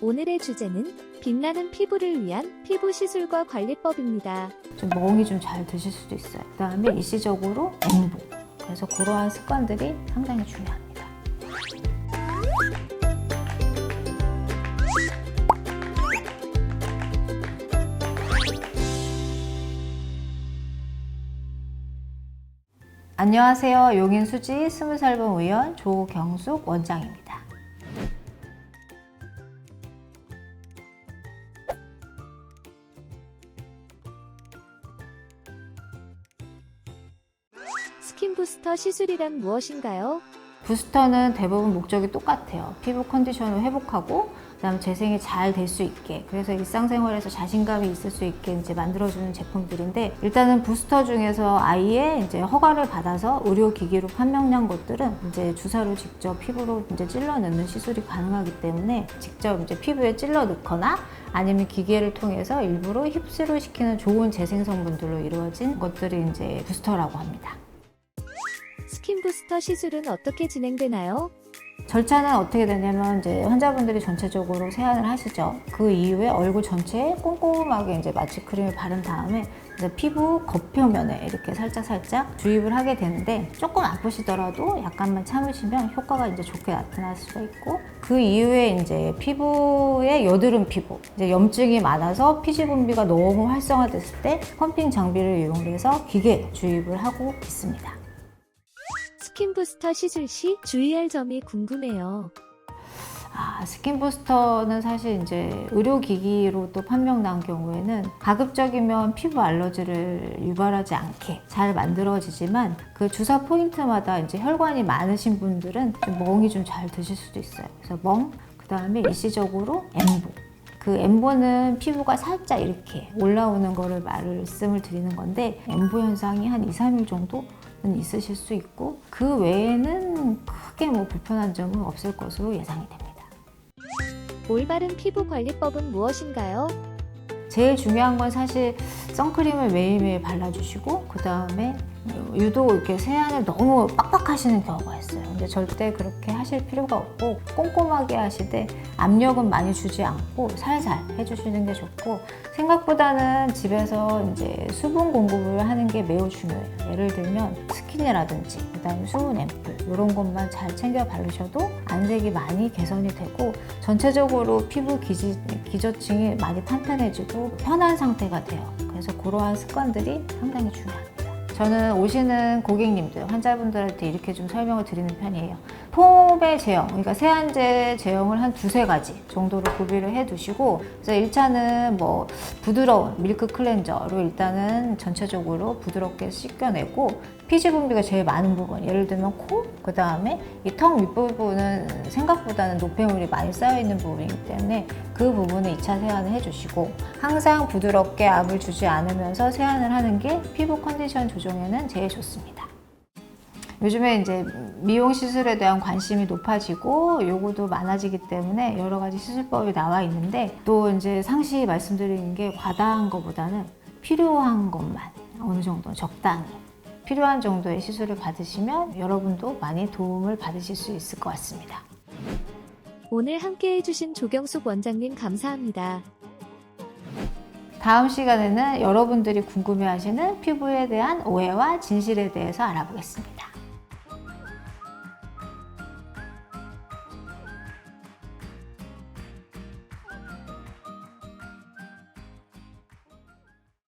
오늘의 주제는 빛나는 피부를 위한 피부 시술과 관리법입니다. 좀 멍이 좀 잘 드실 수도 있어요. 그 다음에 일시적으로 엠보. 그래서 그러한 습관들이 상당히 중요합니다. 안녕하세요. 용인수지 스무살봄 의원 조경숙 원장입니다. 스킨 부스터 시술이란 무엇인가요? 부스터는 대부분 목적이 똑같아요. 피부 컨디션을 회복하고 그다음 재생이 잘 될 수 있게 그래서 일상생활에서 자신감이 있을 수 있게 이제 만들어주는 제품들인데 일단은 부스터 중에서 아예 이제 허가를 받아서 의료기기로 판명난 것들은 이제 주사로 직접 피부로 이제 찔러 넣는 시술이 가능하기 때문에 직접 이제 피부에 찔러 넣거나 아니면 기계를 통해서 일부러 흡수를 시키는 좋은 재생 성분들로 이루어진 것들이 이제 부스터라고 합니다. 스킨 부스터 시술은 어떻게 진행되나요? 절차는 어떻게 되냐면 이제 환자분들이 전체적으로 세안을 하시죠. 그 이후에 얼굴 전체에 꼼꼼하게 이제 마취 크림을 바른 다음에 이제 피부 겉표면에 이렇게 살짝 살짝 주입을 하게 되는데 조금 아프시더라도 약간만 참으시면 효과가 이제 좋게 나타날 수가 있고 그 이후에 이제 피부에 여드름 피부, 이제 염증이 많아서 피지 분비가 너무 활성화됐을 때 펌핑 장비를 이용해서 기계 주입을 하고 있습니다. 스킨 부스터 시술 시 주의할 점이 궁금해요. 아, 스킨 부스터는 사실 이제 의료기기로 또 판명난 경우에는 가급적이면 피부 알러지를 유발하지 않게 잘 만들어지지만 그 주사 포인트마다 이제 혈관이 많으신 분들은 좀 멍이 좀 잘 드실 수도 있어요. 그래서 멍, 그 다음에 일시적으로 엠보. 그 엠보는 피부가 살짝 이렇게 올라오는 거를 말씀을 드리는 건데 엠보 현상이 한 2, 3일 정도는 있으실 수 있고 그 외에는 크게 뭐 불편한 점은 없을 것으로 예상이 됩니다. 올바른 피부 관리법은 무엇인가요? 제일 중요한 건 사실 선크림을 매일매일 발라주시고 그 다음에 유독 이렇게 세안을 너무 빡빡 하시는 경우가 있어요. 근데 절대 그렇게 하실 필요가 없고 꼼꼼하게 하시되 압력은 많이 주지 않고 살살 해주시는 게 좋고 생각보다는 집에서 이제 수분 공급을 하는 게 매우 중요해요. 예를 들면 스킨이라든지 그다음에 수분 앰플 이런 것만 잘 챙겨 바르셔도 안색이 많이 개선이 되고 전체적으로 피부 기지, 기저층이 많이 탄탄해지고 편한 상태가 돼요. 그래서 그러한 습관들이 상당히 중요합니다. 저는 오시는 고객님들, 환자분들한테 이렇게 좀 설명을 드리는 편이에요. 폼의 제형, 그러니까 세안제 제형을 한 두세 가지 정도로 구비를 해 두시고, 그래서 1차는 뭐 부드러운 밀크 클렌저로 일단은 전체적으로 부드럽게 씻겨내고, 피지 분비가 제일 많은 부분, 예를 들면 코, 그 다음에 이 턱 윗부분은 생각보다는 노폐물이 많이 쌓여 있는 부분이기 때문에 그 부분을 2차 세안을 해주시고, 항상 부드럽게 압을 주지 않으면서 세안을 하는 게 피부 컨디션 조정에는 제일 좋습니다. 요즘에 이제 미용 시술에 대한 관심이 높아지고 요구도 많아지기 때문에 여러 가지 시술법이 나와 있는데 또 이제 상시 말씀드리는 게 과다한 것보다는 필요한 것만 어느 정도 적당히 필요한 정도의 시술을 받으시면 여러분도 많이 도움을 받으실 수 있을 것 같습니다. 오늘 함께 해주신 조경숙 원장님 감사합니다. 다음 시간에는 여러분들이 궁금해하시는 피부에 대한 오해와 진실에 대해서 알아보겠습니다.